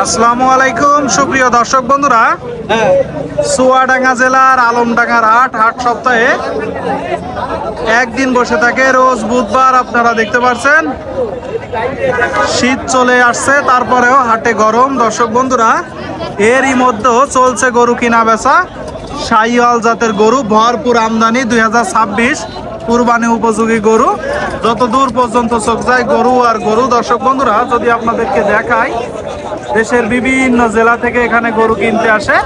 আসসালামু আলাইকুম, সুপ্রিয় দর্শক বন্ধুরা। সুয়াডাঙ্গা জেলার আলমডাঙ্গার হাট হাট সপ্তাহে একদিন বসে থাকে, রোজ বুধবার আপনারা দেখতে পাচ্ছেন শীত চলে আসছে, তারপরেও হাটে গরম। দর্শক বন্ধুরা, এরই মধ্যেও চলছে গরু কিনা বেচা সাইওয়াল জাতের গরু, ভরপুর আমদানি দুই হাজার ছাব্বিশ, কুরবানি উপযোগী গরু। যত দূর পর্যন্ত চোখ যায়, গরু আর গরু। দর্শক বন্ধুরা, যদি আপনাদেরকে দেখাই দেশের বিভিন্ন জেলা থেকে এখানে গরু কিনতে আসে।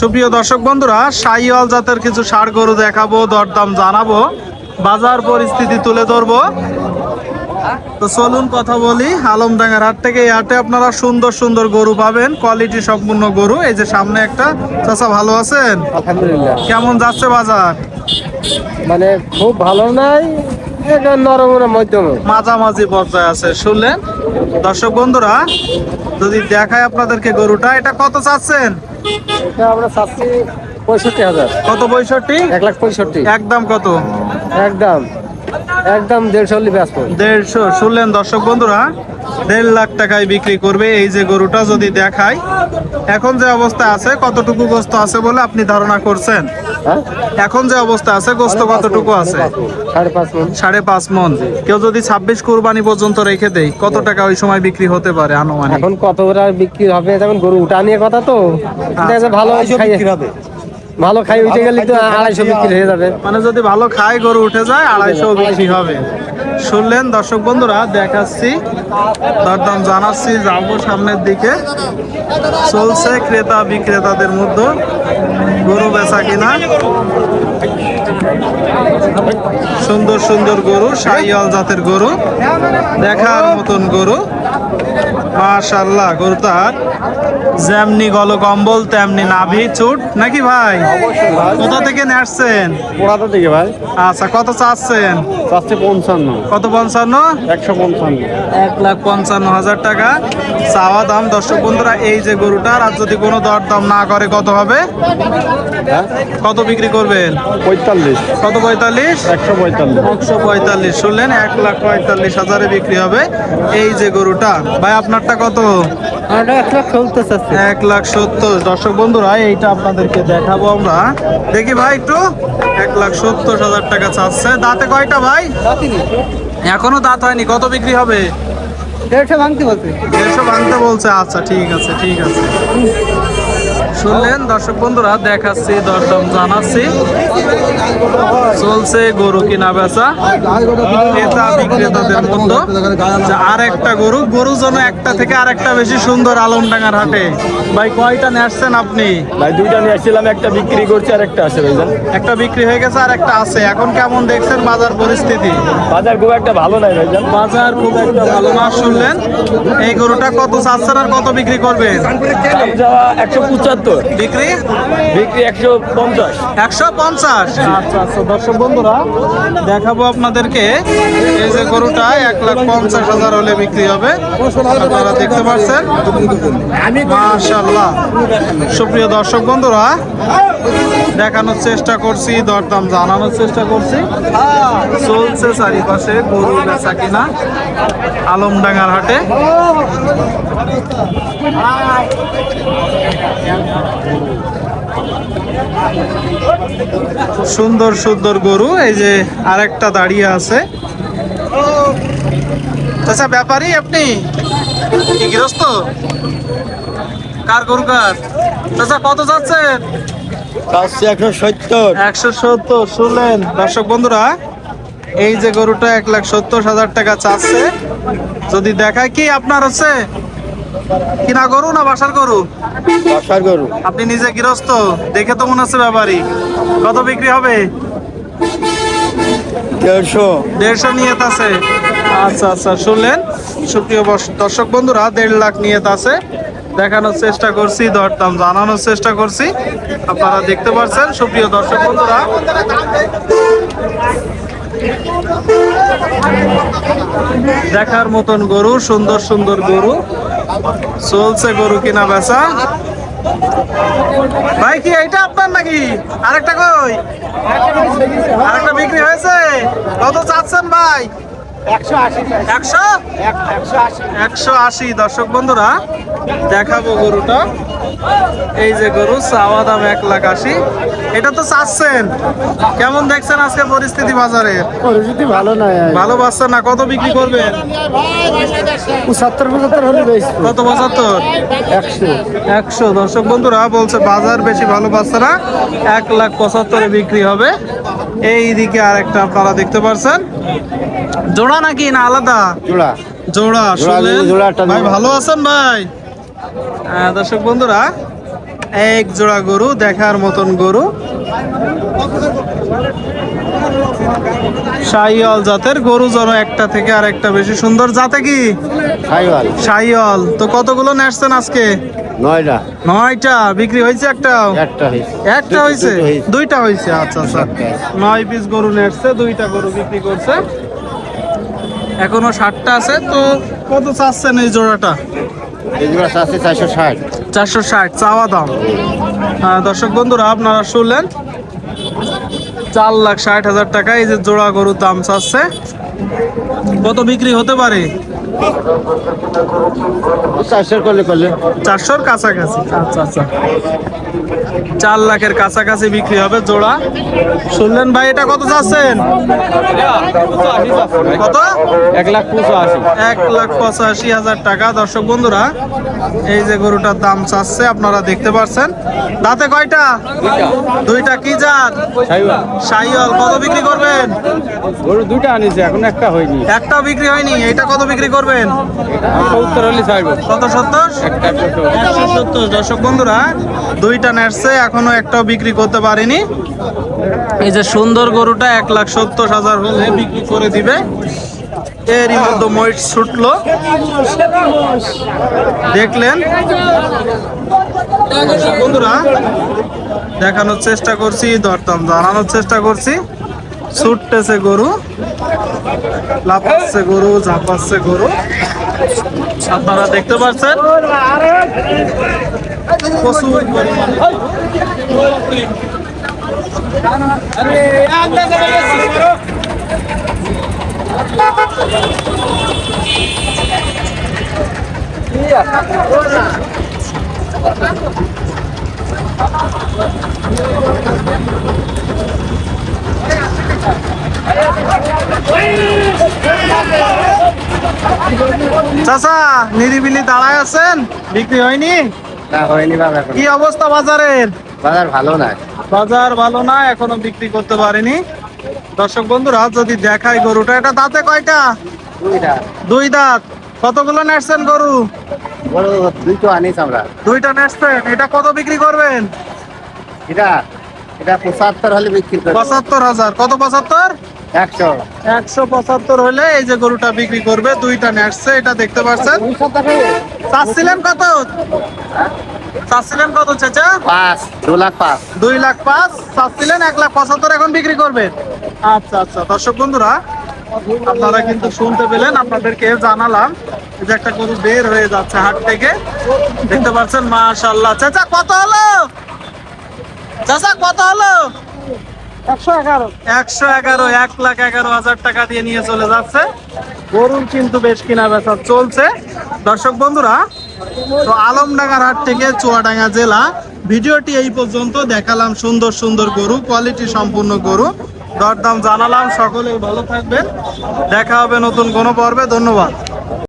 সুপ্রিয় দর্শক বন্ধুরা সাইওয়াল জাতের কিছু ষাড় গরু দেখাবো দরদাম জানাব বাজার পরিস্থিতি তুলে ধরবো। তো চলুন কথা বলি আলমডাঙ্গার হাট থেকে এই হাটে আপনারা সুন্দর সুন্দর গরু পাবেন কোয়ালিটি সম্পূর্ণ গরু। এই যে সামনে একটা চাচা ভালো আছেন? আলহামদুলিল্লাহ। কেমন যাচ্ছে বাজার? মানে খুব ভালো নাই মাঝামাঝি পর্যায়ে আছে শুনলেন? দর্শক বন্ধুরা যদি দেখায় আপনাদেরকে গরুটা এটা কত চাচ্ছেন? এটা আমরা চাচ্ছি পঁয়ষট্টি হাজার। কত পঁয়ষট্টি? এক লাখ পঁয়ষট্টি। একদম কত? একদম। একদম দেড়শো ব্যস্ত দেড়শো। শুনলেন দর্শক বন্ধুরা দেড় লাখ টাকায় বিক্রি করবে এই যে গরুটা যদি দেখায়। এখন যে অবস্থা আছে কতটুকু গোস্ত আছে বলে আপনি ধারণা করছেন? হ্যাঁ? এখন যে অবস্থা আছে গোস্ত কতটুকু আছে? সাড়ে পাঁচ মন। কেউ যদি ছাব্বিশ কোরবানি পর্যন্ত রেখে দেয় কত টাকা ওই সময় বিক্রি হতে পারে আনুমানিক? এখন কত বিক্রি হবে? এখন গরু উঠা নিয়ে কথা তো। ভালো বিক্রি ভালো খাই ভালো খাই উঠে গেলে তো আড়াইশো বিক্রি হয়ে যাবে। মানে যদি ভালো খায় গরু উঠে যায় আড়াইশো বিক্রি হবে। শুনলেন দর্শক বন্ধুরা দেখাচ্ছি দরদাম জানাচ্ছি যাব সামনের দিকে। চলছে ক্রেতা বিক্রেতাদের মধ্যে গরু বেচা কিনা। সুন্দর সুন্দর গরু সাইয়াল জাতের গরু দেখার মতন গরু। মাশাল্লাহ গরুটার যেমনি গল কম্বল তেমনি নাভি চুট নাকি ভাই? কোথা থেকে পোড়াটা দিকে ভাই। আচ্ছা কত চাচ্ছেন? চাচ্ছে পঞ্চান্ন। কত পঞ্চান্ন? একশো পঞ্চান্ন। এক লাখ পঞ্চান্ন হাজার টাকা। চাওয়া দাম দর্শক বন্ধুরা এই যে গরুটার আর যদি কোনো দর দাম না করে কত হবে? হ্যাঁ? কত বিক্রি করবেন? পঁয়তাল্লিশ। কত পঁয়তাল্লিশ? একশো পঁয়তাল্লিশ। একশো পঁয়তাল্লিশ। শুনলেন এক লাখ পঁয়তাল্লিশ হাজারে বিক্রি হবে। এই যে গরুটা ভাই আপনারটা কত? এক লাখ সত্তর। দর্শক বন্ধুরা এইটা আপনাদেরকে দেখাবো আমরা। দেখি ভাই একটু। এক লাখ সত্তর হাজার টাকা চাচ্ছে। দাঁতে কয়টা ভাই? এখনও দাঁত হয়নি। কত বিক্রি হবে? দেড়শো ভাঙতে বলছে। দেড়শো ভাঙতে বলছে। আচ্ছা ঠিক আছে ঠিক আছে। শুনলেন দর্শক বন্ধুরা দেখাচ্ছি দরদাম জানাচ্ছি। চলছে গরু কিনা বেচা। ক্রেতা বিক্রেতাদের মধ্যে আর একটা গরু। গরু যেন একটা থেকে আর একটা বেশি সুন্দর আলমডাঙ্গার হাটে। ভাই কয়টা নিয়ে আসছেন আপনি? ভাই দুইটা নিয়ে আসছিলাম একটা বিক্রি করছি আর একটা আছে ভাইজান। একটা বিক্রি হয়ে গেছে আর একটা আছে। এখন কেমন দেখছেন বাজার পরিস্থিতি? বাজার খুব একটা ভালো নাই ভাইজান। বাজার খুব একটা ভালো না শুনলেন। এই গরুটা কত চাচ্ছেন আর কত বিক্রি করবেন? একশো পঁচাত্তর। বিক্রি? বিক্রি একশো পঞ্চাশ। একশো পঞ্চাশ। আচ্ছা আচ্ছা দর্শক বন্ধুরা দেখাবো আপনাদেরকে। এই যে গরুটা এক লাখ পঞ্চাশ হাজার হলে বিক্রি হবে। আপনারা দেখতে পাচ্ছেন। মাশাল্লাহ সুপ্রিয় দর্শক বন্ধুরা দেখানোর চেষ্টা করছি, দরদাম জানানোর চেষ্টা করছি। চলছে চারিপাশে গরু বেচা কিনা আলমডাঙ্গার হাটে। সুন্দর সুন্দর গরু, এই যে আরেকটা দাঁড়িয়ে আছে। আচ্ছা ব্যাপারই আপনি? গৃহস্থ? কার গরু কার? চাচা, কত যাচ্ছেন? একশো সত্তর। একশো সত্তর শুনলেন? দর্শক বন্ধুরা এই যে গরুটা এক লাখ সত্তর হাজার টাকা চাচ্ছে। যদি দেখায় কি আপনার হচ্ছে? কিনা গরু না বাসার গরু? বাসার গরু। আপনি নিজে গৃহস্থ দেখে তো মনে হচ্ছে ব্যাপারই কত বিক্রি হবে? দেড়শো। দেড়শো নিয়ত আছে। আচ্ছা আচ্ছা শুনলেন? সুপ্রিয় দর্শক বন্ধুরা দেড় লাখ নিয়ত আছে। দেখানোর চেষ্টা করছি, দরদাম জানানোর চেষ্টা করছি। আপনারা দেখতে পাচ্ছেন, সুপ্রিয় দর্শক বন্ধুরা। দেখার মতন গরু, সুন্দর সুন্দর গরু। চলছে গরু কিনা বেচা। ভাই, কি এটা আপনার নাকি? আরেকটা কই? আরেকটা বিক্রি হয়েছে? কত চাচ্ছেন ভাই? একশো আশি দর্শক বন্ধুরা দেখাবো গরুটা। এই যে গরু চাওয়া দাম এক লাখ আশি। এটা তো চাচ্ছেন। কেমন দেখছেন আজকে পরিস্থিতি বাজারে? পরিস্থিতি ভালো নয় ভালো বাচ্চা না? কত বিক্রি করবেন? পঁচাত্তর পঁচাত্তর হলে কত পঁচাত্তর? একশো। একশো। দর্শক বন্ধুরা বলছে বাজার বেশি ভালো পাচ্ছে না এক লাখ পঁচাত্তরে বিক্রি হবে। এই দিকে আরেকটা আপনারা দেখতে পারছেন। জোড়া নাকি না আলাদা? জোড়া। জোড়া শুনলেন? ভাই ভালো আছেন ভাই? দর্শক বন্ধুরা এক জোড়া গরু দেখার মতন গরু। জাতের গরু যেন একটা থেকে আর একটা বেশি সুন্দর। জাতে কি? সাইওয়াল তো কতগুলো নেসছেন আজকে? নয়টা। নয়টা। বিক্রি হয়েছে একটা একটা হয়েছে? দুইটা হয়েছে? আচ্ছা আচ্ছা। নয় পিস গরু নেটছে দুইটা গরু বিক্রি করছে। এখনও ষাটটা আছে তো কত চাচ্ছেন এই জোড়াটা? চারশো ষাট। চারশো ষাট চাওয়া দাম। হ্যাঁ দর্শক বন্ধুরা আপনারা শুনলেন চার লাখ ষাট হাজার টাকা এই যে জোড়া গরুর দাম চাচ্ছে। কত বিক্রি হতে পারে? চারশো করলে করলে চারশোর কাছাকাছি। আচ্ছা আচ্ছা। চার লাখের কাছাকাছি বিক্রি হবে জোড়া। শুনলেন ভাই এটা কত চাচ্ছেন? কত? এক লাখ পঁচাশি। এক লাখ পঁচাশি হাজার টাকা। দর্শক বন্ধুরা এই যে গরুটার দাম চাচ্ছে আপনারা দেখতে পাচ্ছেন দাঁতে কয়টা? দুইটা। কি জাত? সাইওয়াল। কত বিক্রি করবেন? গরু দুইটা আনিছে এখন একটা হয়নি। একটাও বিক্রি হয়নি এটা কত বিক্রি করবেন? সত্তর হলে চাইব কত সত্তর? একশো সত্তর। দর্শক বন্ধুরা দুইটা নেটছে এখনও একটাও বিক্রি করতে পারিনি। এই যে সুন্দর গরুটা এক লাখ সত্তর হাজার হলে বিক্রি করে দিবে। এরই মধ্যে ময়ূর ছুটলো। দেখলেন? দর্শক বন্ধুরা দেখানোর চেষ্টা করছি দরদাম জানানোর চেষ্টা করছি। ছুটতেছে গরু। লাফাচ্ছে গরু ঝাঁপাচ্ছে গরু। আপনারা দেখতে পাচ্ছেন? প্রচুর চাচা নিরিবিলি দাঁড়ায় আছেন? বিক্রি হয়নি? না হয়নি কি অবস্থা বাজারের? বাজার ভালো না। বাজার ভালো না এখনও বিক্রি করতে পারেনি। দর্শক বন্ধুরা যদি দেখাই গরুটা এটা দাঁতে কয়টা? দুই দাঁত। কতগুলো নেটছেন গরু? গরু দুইটো আনিস আমরা। দুইটা নেটছেন এটা কত বিক্রি করবেন? এটা এটা পঁচাত্তর হলে বিক্রি পঁচাত্তর হাজার। কত পঁচাত্তর? একশো। একশো পঁচাত্তর হলে এই যে গরুটা বিক্রি করবে দুইটা নেটছে এটা দেখতে পাচ্ছেন চাচ্ছিলেন কত? চাচ্ছিলেন কত চাচা? পাঁচ দু লাখ পাঁচ। দুই লাখ পাঁচ চাচ্ছিলেন এক লাখ পঁচাত্তর এখন বিক্রি করবেন আচ্ছা আচ্ছা দর্শক বন্ধুরা আপনারা কিন্তু শুনতে পেলেন আপনাদেরকে জানালাম এই যে একটা গরু বের হয়ে যাচ্ছে হাট থেকে। দেখতে পাচ্ছেন মাশাল্লাহ চাচা কত হলো? চাচা কত হলো? একশো এগারো। এক লাখ এগারো হাজার টাকা দিয়ে নিয়ে চলে যাচ্ছে। গরুর কিন্তু বেশ চলছে। দর্শক বন্ধুরা, তো আলমডাঙ্গার হাট থেকে চুয়াডাঙ্গা জেলা, ভিডিওটি এই পর্যন্ত। দেখালাম সুন্দর সুন্দর গরু কোয়ালিটি সম্পূর্ণ গরু। দরদাম জানালাম, সকলেই ভালো থাকবেন। দেখা হবে নতুন কোনো পর্বে, ধন্যবাদ।